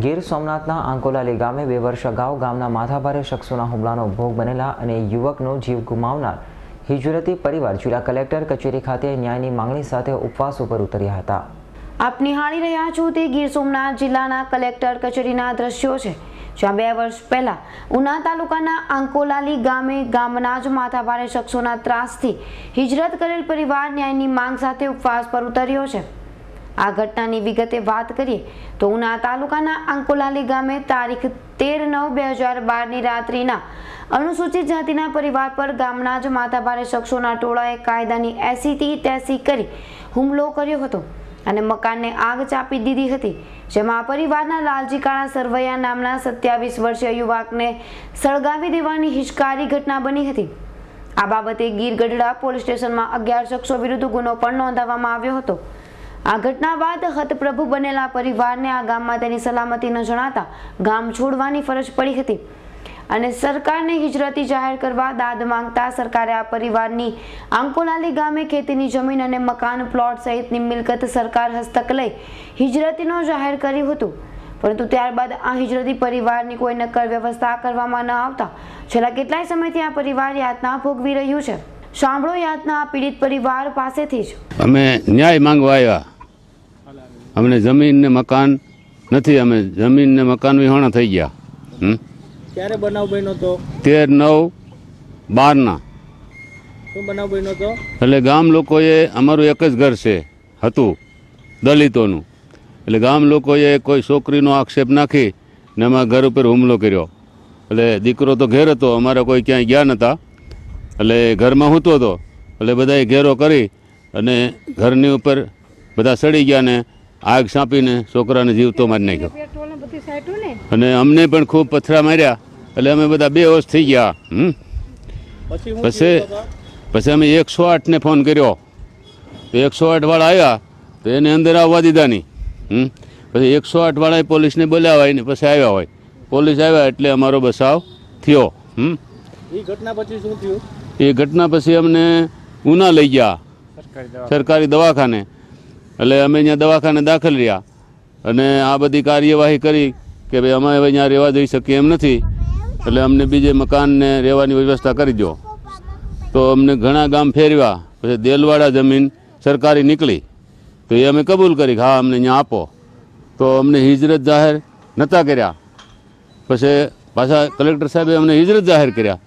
ગીર સોમનાથના આંકોલાલી ગામે બે વર્ષ અગાઉ ગામના માથાભારે શખ્સોના હુમલાનો ભોગ બનેલા અને યુવકનો જીવ ગુમાવનાર હિજરતી પરિવાર જિલ્લા કલેક્ટર કચેરી ખાતે ન્યાયની માંગણી સાથે ઉપવાસ ઉપર ઉતર્યા હતા. આપ નિહાળી રહ્યા છો તે ગીર સોમનાથ જિલ્લાના કલેક્ટર કચેરીના દ્રશ્યો છે, જ્યાં બે વર્ષ પહેલા ઉના તાલુકાના આંકોલાલી ગામે ગામના જ માથાભારે શખ્સોના ત્રાસથી હિજરત કરેલ પરિવાર ન્યાયની માંગ સાથે ઉપવાસ પર ઉતર્યો છે. આ ઘટનાની વિગતે વાત કરીએ તો ઉના તાલુકાના આંકોલાલી ગામે તારીખ તેર નવ બે હજાર બારની રાત્રિના અનુસૂચિત જાતિના પરિવાર પર ગામના જ માથાભારે શખ્સોના ટોળાએ કાયદાની એસીથી તેસી કરી હુમલો કર્યો હતો અને મકાનને આગ ચાપી દીધી હતી, જેમાં પરિવારના લાલજી કાળા સરવૈયા નામના સત્યાવીસ વર્ષીય યુવકને સળગાવી દેવાની હિચકારી ઘટના બની હતી. આ બાબતે ગીર ગઢડા પોલીસ સ્ટેશનમાં અગિયાર શખ્સો વિરુદ્ધ ગુનો પણ નોંધાવવામાં આવ્યો હતો. આ ઘટના બાદ હતપ્રભુ બનેલા પરિવારને આ ગામમાં તેની સલામતી ન જણાતા ગામ છોડવાની ફરજ પડી હતી. અને સરકારને હિજરતી જાહેર કરવા દાદ માંગતા સરકારે આ પરિવારની આંકોલાલી ગામે ખેતીની જમીન અને મકાન પ્લોટ સહિતની મિલકત સરકાર હસ્તક લઈ હિજરતીનો જાહેર કર્યું હતું. પરંતુ ત્યારબાદ આ હિજરતી પરિવારની કોઈ નક્કર વ્યવસ્થા કરવામાં ન આવતા છેલ્લા કેટલાય સમયથી આ પરિવાર યાતના ભોગવી રહ્યું છે. સાંભળો યાતના પીડિત પરિવાર પાસેથી જ. અમે ન્યાય માંગવા આવ્યા. અમને જમીન ને મકાન નથી અમે જમીન ને મકાન વિહોણા થઈ ગયા. હમ? ક્યારે બનાવ બન્યો તો? તેર નવ બારના શું બનાવ બન્યો તો? એટલે ગામ લોકોએ અમારું એક જ ઘર છે હતું દલિતોનું. એટલે ગામ લોકોએ કોઈ છોકરીનો આક્ષેપ નાખી ને અમારા ઘર ઉપર હુમલો કર્યો. એટલે દીકરો તો ઘેર હતો અમારે કોઈ ક્યાંય ગયા નહોતા એટલે ઘરમાં હૂતો હતો. એટલે બધાએ ઘેરો કરી અને ઘરની ઉપર બધા સડી ગયા ને આગ સાંપીને છોકરાને જીવતો મારી નાખ્યો. અને અમને પણ ખૂબ પથરા માર્યા. એટલે અમે બધા બે વર્ષ થઈ ગયા હમ? પછી પછી પછી અમે એકસો આઠને ફોન કર્યો. તો એકસો આઠવાળા આવ્યા તો એને અંદર આવવા દીધા નહીં હમ? પછી એકસો આઠવાળાએ પોલીસને બોલાવાય ને પછી આવ્યા હોય. પોલીસ આવ્યા એટલે અમારો બસાવ થયો હમ? એ ઘટના પછી શું થયું? એ ઘટના પછી અમને ઉના લઈ ગયા સરકારી દવાખાને. એટલે અમે અહીંયા દવાખાને દાખલ રહ્યા. અને આ બધી કાર્યવાહી કરી કે ભાઈ અમે હવે અહીંયા રહેવા જઈ શકીએ એમ નથી. એટલે અમને બીજે મકાનને રહેવાની વ્યવસ્થા કરી દો. તો અમને ઘણા ગામ ફેરવ્યા. પછી દેલવાડા જમીન સરકારી નીકળી. તો એ અમે કબૂલ કરી હા, અમને અહીંયા આપો. તો અમને હિજરત જાહેર નહોતા કર્યા. પછી પાછા કલેક્ટર સાહેબે અમને હિજરત જાહેર કર્યા.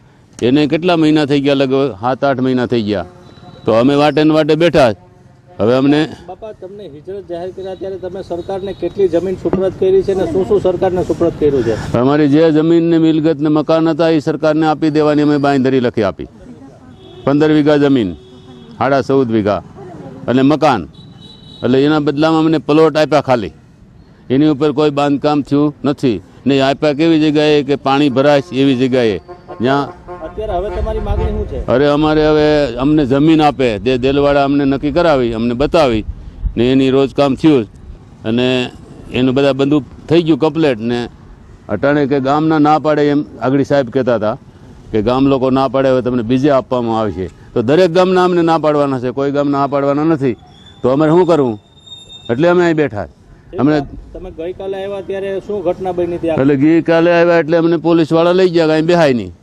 એને કેટલા મહિના થઈ ગયા? લગભગ સાત, આઠ મહિના થઈ ગયા. તો અમે વાટેને વાટે બેઠા. હવે અમને બાપા તમને હિજરત જાહેર કર્યા ત્યારે તમે સરકારને કેટલી જમીન સુપ્રત કરી છે અને શું શું સરકારને સુપ્રત કર્યું છે? અમારી જે જમીન ને મિલકત ને મકાન હતા એ સરકારને આપી દેવાની અમે બાંયધરી લખી આપી. પંદર વીઘા જમીન સાડા ચૌદ વીઘા અને મકાન. એટલે એના બદલામાં અમને પ્લોટ આપ્યા ખાલી. એની ઉપર કોઈ બાંધકામ થયું નથી. ને આપ્યા કેવી જગ્યાએ? કે પાણી ભરાય એવી જગ્યાએ. જ્યાં અરે અમારે હવે અમને જમીન આપે. જે દેલવાડા અમને નક્કી કરાવી અમને બતાવી ને એની રોજ કામ થયું અને એનું બધા બધું થઈ ગયું કમ્પ્લેટ ને અટાણે કે ગામના ના પાડે એમ આગળ સાહેબ કહેતા હતા કે ગામ લોકો ના પાડે હવે તમને બીજે આપવામાં આવશે તો દરેક ગામના અમને ના પાડવાના છે. કોઈ ગામ ના પાડવાના નથી. તો અમારે શું કરવું? એટલે અમે અહીં બેઠા. અમને તમે ગઈકાલે આવ્યા ત્યારે શું ઘટના બની એટલે ગઈકાલે આવ્યા એટલે અમને પોલીસવાળા લઈ ગયા કાંઈ બેહાય નહીં.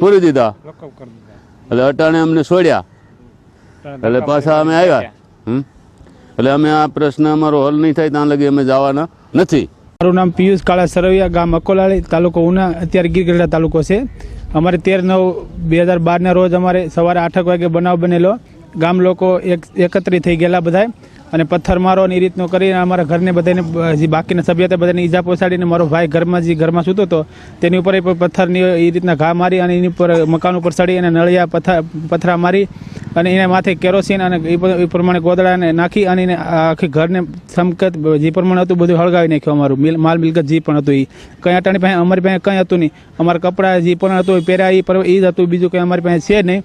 પૂરી દીધા. એટલે અટાણે અમને છોડ્યા. એટલે પાછા અમે આવ્યા. હમ? એટલે અમે આ પ્રશ્ન અમારો હલ નહીં થાય ત્યાં લગી અમે જવાના નથી. મારું નામ પિયુષ કાળા સરવૈયા ગામ અકોલાળી તાલુકો ઉના અત્યારે ગીરગઢડા તાલુકો છે. અમારે તેર નવ બે હજાર બારના રોજ અમારે સવારે આઠક વાગે બનાવ બનેલો. ગામ લોકો એક એકત્રિત થઈ ગયેલા બધાય. અને પથ્થરમારો અને એ રીતનો કરીને અમારા ઘરને બધાને, જે બાકીના સભ્ય હતા, બધાને ઈજા પહોંચાડીને મારો ભાઈ ઘરમાં જે ઘરમાં સૂતો હતો, તેની ઉપર પથ્થરની એ રીતના ઘા મારી અને એની ઉપર મકાન ઉપર ચડી અને નળિયા પથ્થર પથરા મારી અને એના માથે કેરોસીન અને એ પ્રમાણે ગોદડાને નાખી અને એને આખી ઘરને સમકત જે પ્રમાણે હતું બધું હળગાવી નાખ્યું અમારું. મિલ, માલ મિલકત જે પણ હતું એ. કંઈ અટાણી પાસે, અમારી પાસે કંઈ હતું નહીં. અમારા કપડાં જે પણ હતું એ પહેર્યા એ જ હતું. બીજું કંઈ અમારી પાસે છે નહીં.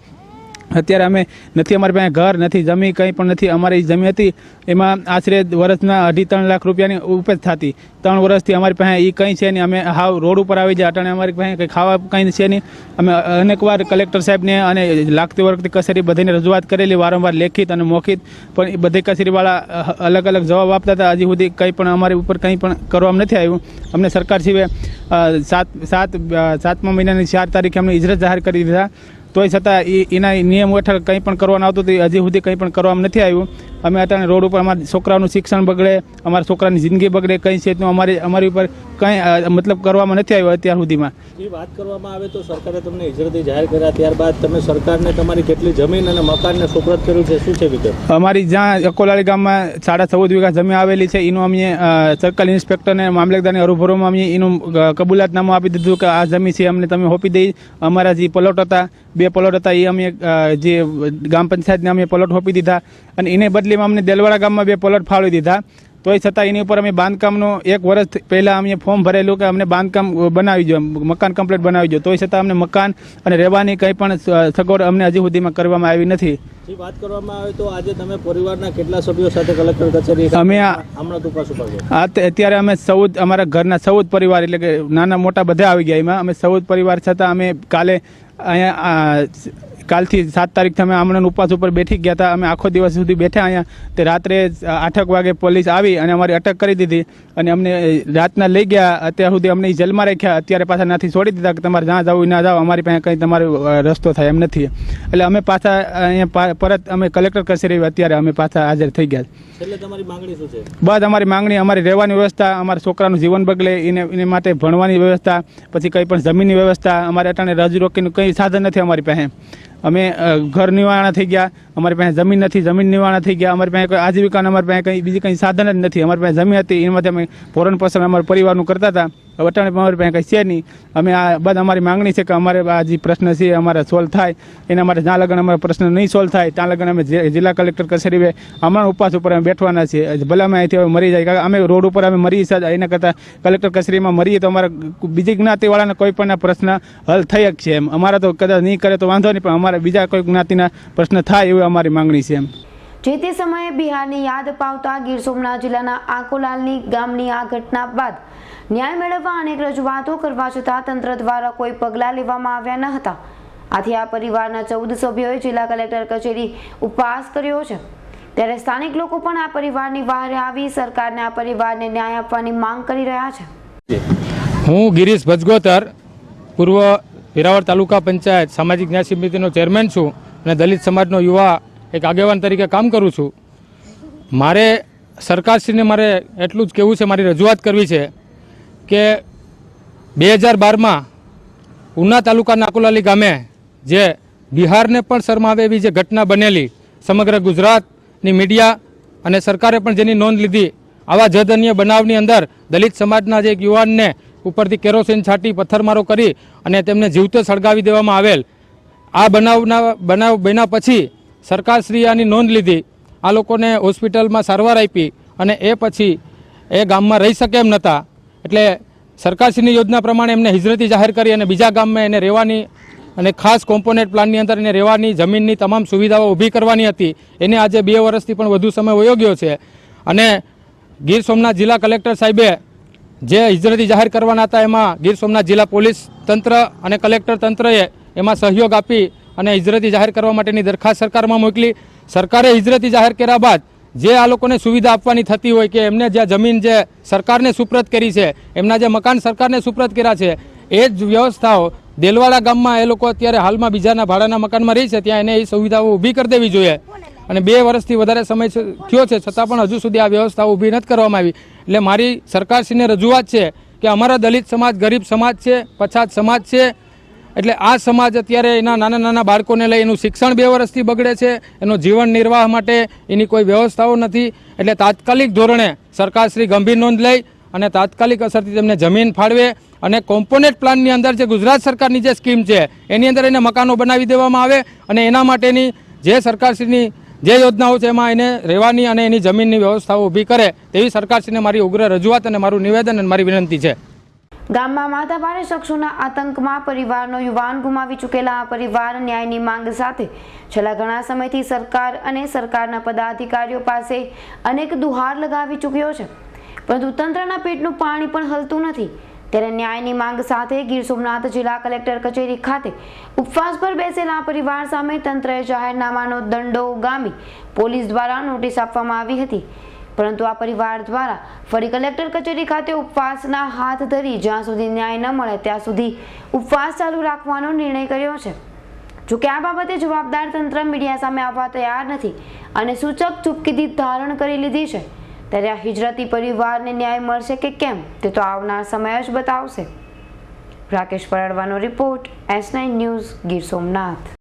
અત્યારે અમે નથી, અમારી પાસે ઘર નથી જમી કંઈ પણ નથી. અમારી જમી હતી, એમાં આશરે વર્ષના અઢી ત્રણ લાખ રૂપિયાની ઉપજ થતી. ત્રણ વર્ષથી અમારી પાસે એ કંઈ છે નહીં. અમે હાવ રોડ ઉપર આવી જાય અટાણે અમારી પાસે કંઈ ખાવા કંઈ છે નહીં. અમે અનેકવાર કલેક્ટર સાહેબને અને લાગતી વખતે કચેરી બધીને રજૂઆત કરેલી, વારંવાર લેખિત અને મૌખિત. પણ એ બધી કચેરીવાળા અલગ અલગ જવાબ આપતા હતા. હજી સુધી કંઈ પણ અમારી ઉપર કંઈ પણ કરવામાં નથી આવ્યું. અમને સરકાર સિવાય સાત સાત સાતમા મહિનાની ચાર તારીખે અમને ઇજરત જાહેર કરી દીધા. તોય છતાં એ એના નિયમ હેઠળ કંઈ પણ કરવાનું આવતું હતું હજી સુધી કંઈ પણ કરવામાં નથી આવ્યું. અમે અત્યારે રોડ ઉપર અમારા છોકરાનું શિક્ષણ બગડે અમારા છોકરાની જિંદગી બગડે કંઈ છે તો અમારી અમારી ઉપર કંઈ મતલબ કરવામાં નથી આવ્યો અત્યાર સુધીમાં. એ વાત કરવામાં આવે તો સરકારે તમને ઇજરતી જાહેર કર્યા ત્યારબાદ તમે સરકારને તમારી કેટલી જમીન અને મકાનને સુપ્રત કર્યું છે શું છે વિગત? અમારી જ્યાં અકોલાળી ગામમાં સાડા ચૌદ વીઘા જમીન આવેલી છે એનું અમે સર્કલ ઇન્સ્પેક્ટરને મામલતદારની અરુભરોમાં અમે એનું કબૂલાતનામું આપી દીધું કે આ જમીન છે અમને તમે હોપી દઈ. અમારા જે પ્લોટ હતા બે પ્લોટ હતા એ અમે જે ગ્રામ પંચાયતને અમે પ્લોટ હોપી દીધા. અને એને બદલીમાં અમને દેલવાડા ગામમાં બે પ્લોટ ફાળવી દીધા. તોય છતાં એની ઉપર અમે બાંધકામનું એક વર્ષ પહેલાં અમે ફોર્મ ભરેલું કે અમને બાંધકામ બનાવી જો મકાન કમ્પ્લીટ બનાવી દો. તોય છતાં અમને મકાન અને રહેવાની કંઈ પણ સગવડ અમને હજી સુધીમાં કરવામાં આવી નથી. જે વાત કરવામાં આવે તો આજે તમે પરિવારના કેટલા સભ્યો સાથે કલેક્ટર કચેરી અમે અત્યારે અમે ચૌદ અમારા ઘરના ચૌદ પરિવાર એટલે કે નાના મોટા બધા આવી ગયા એમાં. અમે ચૌદ પરિવાર છતાં અમે કાલે અહીંયા કાલથી સાત તારીખથી અમે આમણન ઉપવાસ ઉપર બેઠી ગયા હતા. અમે આખો દિવસ સુધી બેઠા અહીંયા. તે રાત્રે આઠક વાગે પોલીસ આવી અને અમારી અટક કરી દીધી અને અમને રાતના લઈ ગયા. અત્યાર સુધી અમને જેલમાં રાખ્યા. અત્યારે પાછા નથી છોડી દીધા કે તમારે જ્યાં જવું ના જાઓ. અમારી પાસે કંઈ તમારો રસ્તો થાય એમ નથી. એટલે અમે પાછા અહીંયા પરત અમે કલેક્ટર કચેરી અત્યારે અમે પાછા હાજર થઈ ગયા. બસ અમારી માંગણી અમારી રહેવાની વ્યવસ્થા અમારા છોકરાનું જીવન બગલે એને એને માટે ભણવાની વ્યવસ્થા પછી કંઈ પણ જમીનની વ્યવસ્થા અમારે અટાણે રજી રોકીનું કંઈ સાધન નથી અમારી પાસે. અમે ઘર નિવાણા થઈ ગયા. અમારી પાસે જમીન નથી, જમીન નિવાણા થઈ ગયા. અમારી પાસે કોઈ આજીવિકાનું, અમારી પાસે કંઈ બીજી કંઈ સાધન જ નથી. અમારી પાસે જમીન હતી, એમાંથી અમે ભરણ પોષણ અમારા પરિવારનું કરતા હતા. હવે અટાણે પણ અમારી પાસે કંઈ છે નહીં. અમે આ બધા અમારી માંગણી છે કે અમારે આ જે પ્રશ્ન છે અમારે સોલ્વ થાય. એના માટે જ્યાં લગન અમારો પ્રશ્ન નહીં સોલ્વ થાય, ત્યાં લગન અમે જિલ્લા કલેક્ટર કચેરી હમણાં ઉપવાસ ઉપર અમે બેઠવાના છીએ. ભલે અમે અહીંથી હવે મરી જાય અમે રોડ ઉપર અમે મરી છે એના કરતાં કલેક્ટર કચેરીમાં મરીએ તો અમારા બીજી જ્ઞાતિવાળાના કોઈ પણ પ્રશ્ન હલ થઈ જ છે એમ. અમારા તો કદાચ નહીં કરે તો વાંધો નહીં, પણ અમારા બીજા કોઈ જ્ઞાતિના પ્રશ્ન થાય એવી અમારી માંગણી છે એમ. જે તે સમયે બિહારની યાદ પાવતા ગીર સોમનાથ જિલ્લાના આંકોલાલની ગામની આ ઘટના બાદ ન્યાય મેળવવા અનેક રજૂઆતો કરવા છતાં તંત્ર દ્વારા કોઈ પગલાં લેવામાં આવ્યા ન હતા. આથી આ પરિવારના ચૌદ સભ્યોએ જિલ્લા કલેક્ટર કચેરી ઉપવાસ કર્યો છે. ત્યારે સ્થાનિક લોકો પણ આ પરિવારની વહારે આવી સરકારને આ પરિવારને ન્યાય આપવાની માંગ કરી રહ્યા છે. હું ગિરીશ ભજગોતર, પૂર્વ વેરાવળ તાલુકા પંચાયત સામાજિક ન્યાય સમિતિનો ચેરમેન છું અને દલિત સમાજનો યુવા એક આગેવાન તરીકે કામ કરું છું. મારે સરકારશ્રીને મારે એટલું જ કહેવું છે, મારી રજૂઆત કરવી છે કે બે હજાર બારમાં ઉના તાલુકાના નાકુલાલી ગામે જે બિહારને પણ શરમાવે એવી જે ઘટના બનેલી, સમગ્ર ગુજરાતની મીડિયા અને સરકારે પણ જેની નોંધ લીધી, આવા જધન્ય બનાવની અંદર દલિત સમાજના જે એક યુવાનને ઉપરથી કેરોસીન છાંટી, પથ્થરમારો કરી અને તેમને જીવતો સળગાવી દેવામાં આવેલ. આ બનાવના, બનાવ બન્યા પછી સરકારશ્રીએ આની નોંધ લીધી. આ લોકોને હોસ્પિટલમાં સારવાર આપી અને એ પછી એ ગામમાં રહી શકે એમ નહોતા. એટલે સરકારશ્રીની યોજના પ્રમાણે એમને હિજરતી જાહેર કરી અને બીજા ગામમાં એને રહેવાની અને ખાસ કોમ્પોનેટ પ્લાનની અંદર એને રહેવાની, જમીનની તમામ સુવિધાઓ ઊભી કરવાની હતી. એને આજે બે વર્ષથી પણ વધુ સમય વયો ગયો છે. અને ગીર સોમનાથ જિલ્લા કલેક્ટર સાહેબે જે હિજરતી જાહેર કરવાના હતા, એમાં ગીર સોમનાથ જિલ્લા પોલીસ તંત્ર અને કલેક્ટર તંત્રએ એમાં સહયોગ આપી અને હિજરતી જાહેર કરવા માટેની દરખાસ્ત સરકારમાં મોકલી. સરકારે હિજરતી જાહેર કર્યા બાદ જે આ લોકોને સુવિધા આપવાની થતી હોય કે એમને જે જમીન જે સરકારને સુપ્રત કરી છે, એમના જે મકાન સરકારને સુપ્રત કર્યા છે, એ જ વ્યવસ્થાઓ દેલવાડા ગામમાં એ લોકો અત્યારે હાલમાં બીજાના ભાડાના મકાનમાં રહી છે, ત્યાં એને એ સુવિધાઓ ઊભી કરી દેવી જોઈએ. અને બે વર્ષથી વધારે સમય થયો છે, છતાં પણ હજુ સુધી આ વ્યવસ્થાઓ ઊભી નથી કરવામાં આવી. એટલે મારી સરકારશ્રીને રજૂઆત છે કે અમારા દલિત સમાજ ગરીબ સમાજ છે, પછાત સમાજ છે એટલે આ સમાજ અત્યારે એના નાના નાના બાળકોને લઈ એનું શિક્ષણ બે વર્ષથી બગડે છે, એનો જીવન નિર્વાહ માટે એની કોઈ વ્યવસ્થાઓ નથી. એટલે તાત્કાલિક ધોરણે સરકારશ્રી ગંભીર નોંધ લઈ અને તાત્કાલિક અસરથી તેમને જમીન ફાળવે અને કોમ્પોનેટ પ્લાનની અંદર જે ગુજરાત સરકારની જે સ્કીમ છે, એની અંદર એને મકાનો બનાવી દેવામાં આવે અને એના માટેની જે સરકારશ્રીની જે યોજનાઓ છે, એમાં એને રહેવાની અને એની જમીનની વ્યવસ્થાઓ ઊભી કરે, તેવી સરકારશ્રીને મારી ઉગ્ર રજૂઆત અને મારું નિવેદન અને મારી વિનંતી છે. ગામમાં માથાભારે શખ્સોના આતંકમાં પરિવારનો યુવાન ગુમાવી ચૂકેલા આ પરિવાર ન્યાયની માંગ સાથે છેલ્લા ઘણા સમયથી સરકાર અને સરકારના પદાધિકારીઓ પાસે અનેક દુહાર લગાવી ચૂક્યો છે. પરંતુ તંત્રના પેટનું પાણી પણ હલતું નથી. ત્યારે ન્યાયની માંગ સાથે ગીર સોમનાથ જિલ્લા કલેક્ટર કચેરી ખાતે ઉપવાસ પર બેસેલા પરિવાર સામે તંત્રએ જાહેરનામાનો દંડો ગામી પોલીસ દ્વારા નોટિસ આપવામાં આવી હતી. પરંતુ આ પરિવાર દ્વારા ફરી કલેક્ટર કચેરી ખાતે ઉપવાસના હાથ ધરી જ્યાં સુધી ન્યાય ન મળે ત્યાં સુધી ઉપવાસ ચાલુ રાખવાનો નિર્ણય કર્યો છે. જોકે આ બાબતે જવાબદાર તંત્ર મીડિયા સામે આવવા તૈયાર નથી અને સૂચક ચૂપકીદી ધારણ કરી લીધી છે. ત્યારે આ હિજરતી પરિવારને ન્યાય મળશે કે કેમ તે તો આવનાર સમય જ બતાવશે. Rakesh પરડવાનો report S nine news Gir Somnath.